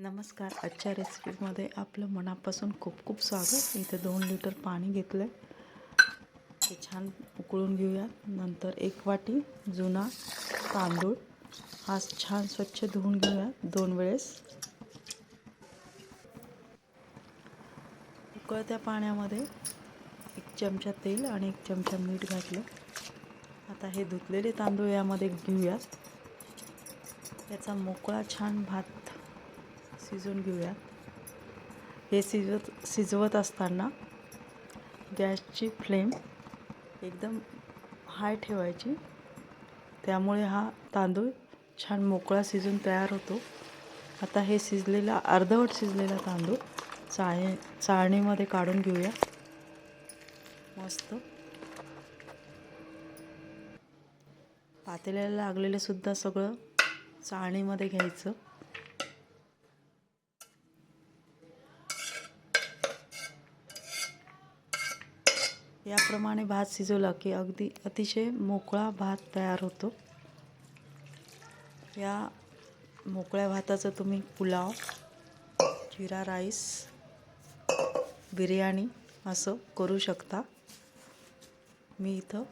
नमस्कार. आजच्या रेसिपीमध्ये आपलं मनापासून खूप खूप स्वागत. इथे दोन लिटर पाणी घेतलं आहे ते छान उकळून घेऊयात नंतर एक वाटी जुना तांदूळ. हा छान स्वच्छ धुवून घेऊयात दोन वेळेस. उकळत्या पाण्यामध्ये एक चमचा तेल आणि एक चमचा मीठ घातलं. आता हे धुतलेले तांदूळ यामध्ये घेऊयात. याचा मोकळा छान भात शिजवून घेऊया. हे शिजवत शिजवत असताना गॅसची फ्लेम एकदम हाय ठेवायची. त्यामुळे हा तांदूळ छान मोकळा शिजून तयार होतो. आता हे शिजलेला अर्धवट शिजलेला तांदूळ चाळणी चाळणीमध्ये काढून घेऊया. मस्त. पातेल्याला लागलेलं सुद्धा सगळं चाळणीमध्ये घ्यायचं. याप्रमाणे भात शिजवला की अगदी अतिशय मोकळा भात तयार होतो. या मोकळ्या भाताचं तुम्ही पुलाव जिरा राईस बिर्याणी असं करू शकता. मी इथं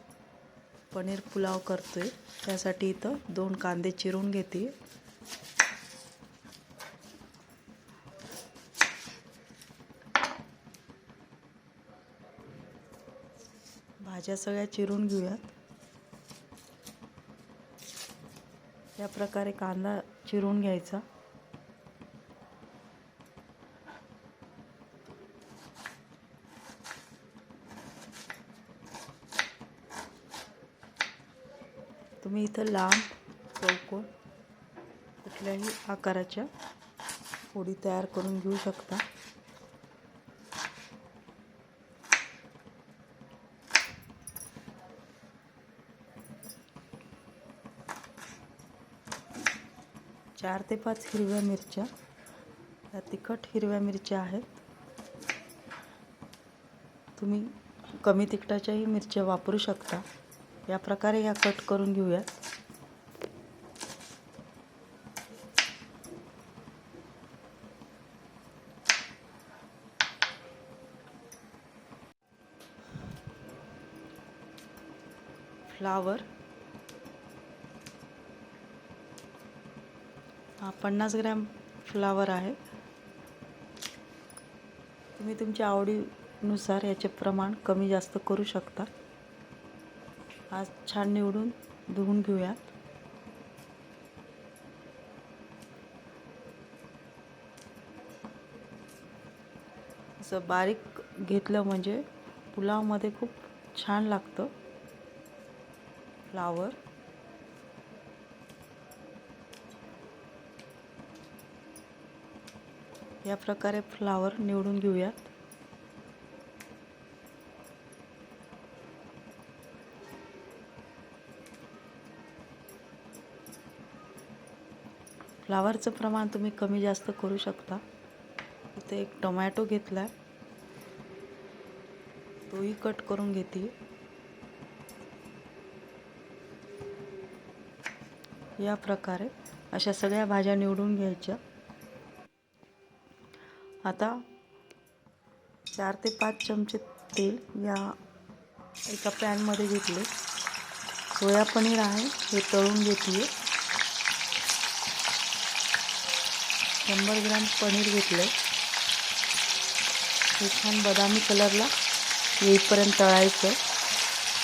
पनीर पुलाव करतो आहे त्यासाठी इथं दोन कांदे चिरून घेते. भाज्या सगळ्या चिरून घेऊयात. या प्रकारे कांदा चिरून घ्यायचा. तुम्ही इथं लांब चौकोन कुठल्याही आकाराच्या फोडी तयार करून घेऊ शकता. चार ते पाच हिरव्या मिरच्या. या तिखट हिरव्या मिरच्या आहेत. तुम्ही कमी तिखटाच्याही मिरच्या वापरू शकता. या प्रकारे ह्या कट करून घेऊयात. फ्लावर हा पन्नास ग्रॅम फ्लावर आहे. तुम्ही तुमच्या आवडीनुसार याचे प्रमाण कमी जास्त करू शकता. आज छान निवडून धुवून घेऊयात. असं बारीक घेतलं म्हणजे पुलावमध्ये खूप छान लागतं. फ्लावर. या प्रकारे फ्लावर निवडून घेऊयात फ्लावरचं प्रमाण तुम्ही कमी जास्त करू शकता. इथे एक टोमॅटो घेतला आहे तोही कट करून घेते. या प्रकारे अशा सगळ्या भाज्या निवडून घ्यायच्या. आता चार ते पाच चमचे तेल या एका पॅनमध्ये घेतले. सोया पनीर आहे हे तळून घेतले. शंभर ग्रॅम पनीर घेतलं हे छान बदामी कलरला येईपर्यंत तळायचं.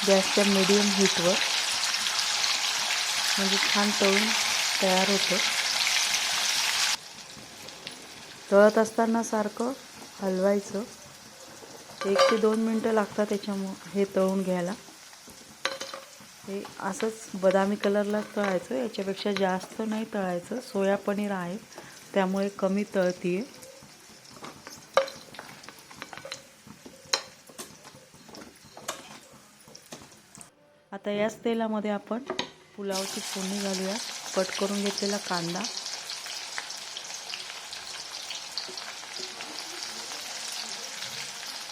गॅसच्या मिडियम हीटवर म्हणजे छान तळून तयार होतं. तळत असताना सारखं हलवायचं. एक ते दोन मिनटं लागतात त्याच्यामुळं हे तळून घ्यायला. हे असंच बदामी कलरला तळायचं. याच्यापेक्षा जास्त नाही तळायचं. सोया पनीर आहे. त्यामुळे कमी तळतीये. आता याच तेलामध्ये आपण पुलावची फोडणी घालूया. कट करून घेतलेला कांदा.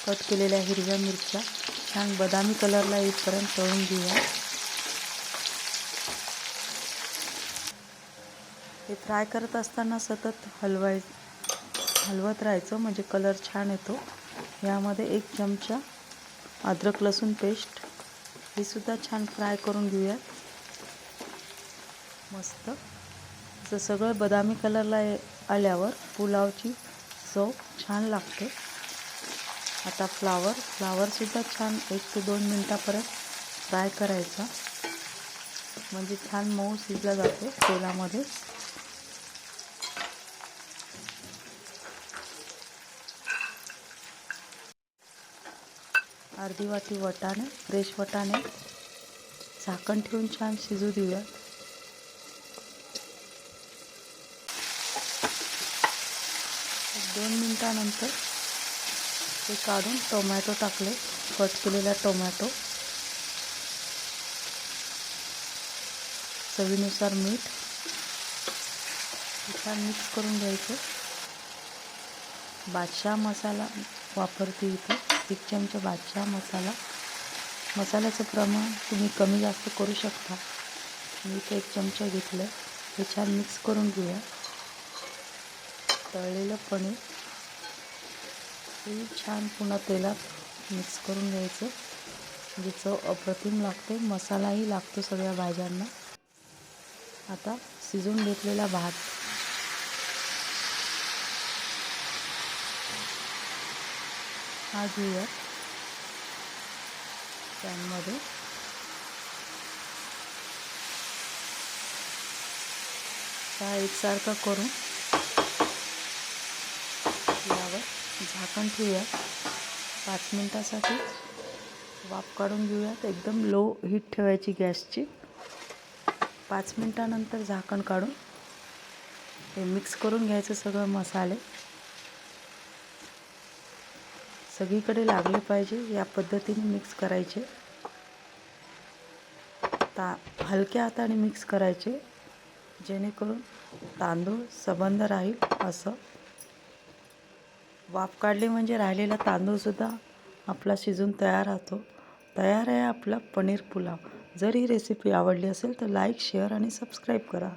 कट केलेल्या हिरव्या मिरच्या. छान बदामी कलरला येईपर्यंत तळून घेऊया. हे फ्राय करत असताना सतत हलवाय हलवत राहायचं म्हणजे कलर छान येतो. यामध्ये एक चमचा अद्रक लसूण पेस्ट. ही सुद्धा छान फ्राय करून घेऊया. मस्त. असं सगळं बदामी कलरला ये- आल्यावर पुलावची चव छान लागते. आता फ्लावर फ्लावरसुद्धा छान एक ते दोन मिनटापर्यंत फ्राय करायचा. म्हणजे छान मऊ शिजला जातो तेलामध्ये. अर्धी वाटी वटाणे फ्रेश वटाणे. झाकण ठेवून छान शिजू देऊया. दोन मिनटानंतर ते काढून टोमॅटो टाकले. कट केलेला टोमॅटो. चवीनुसार मीठ. हे छान मिक्स करून घ्यायचं. बादशाह मसाला वापरते इथे. एक चमचा बादशाह मसाला. मसाल्याचं प्रमाण तुम्ही कमी जास्त करू शकता. मी इथे एक चमचा घेतलं हे छान मिक्स करून घेऊया. तळलेलं पनीर. ते छान पुन्हा तेलात मिक्स करून घ्यायचं. म्हणजे चव अप्रतिम लागते. मसालाही लागतो सगळ्या भाज्यांना. आता शिजून घेतलेला भात. हा घेऊया. त्यामध्ये हा एकसारखा करून झाकण ठेवूया. पाच मिनटासाठी वाफ काढून घेऊयात. एकदम लो हीट ठेवायची गॅसची. पाच मिनटानंतर झाकण काढून हे मिक्स करून घ्यायचं सगळं मसाले. सगळीकडे लागले पाहिजे या पद्धतीने मिक्स करायचे. ता हलक्या हाताने मिक्स करायचे जेणेकरून तांदूळ सबंध राहील असं. वाफ काढली म्हणजे राहिलेला तांदूळसुद्धा आपला शिजून तयार राहतो. तयार आहे आपला पनीर पुलाव. जर ही रेसिपी आवडली असेल तर लाईक शेअर आणि सबस्क्राईब करा.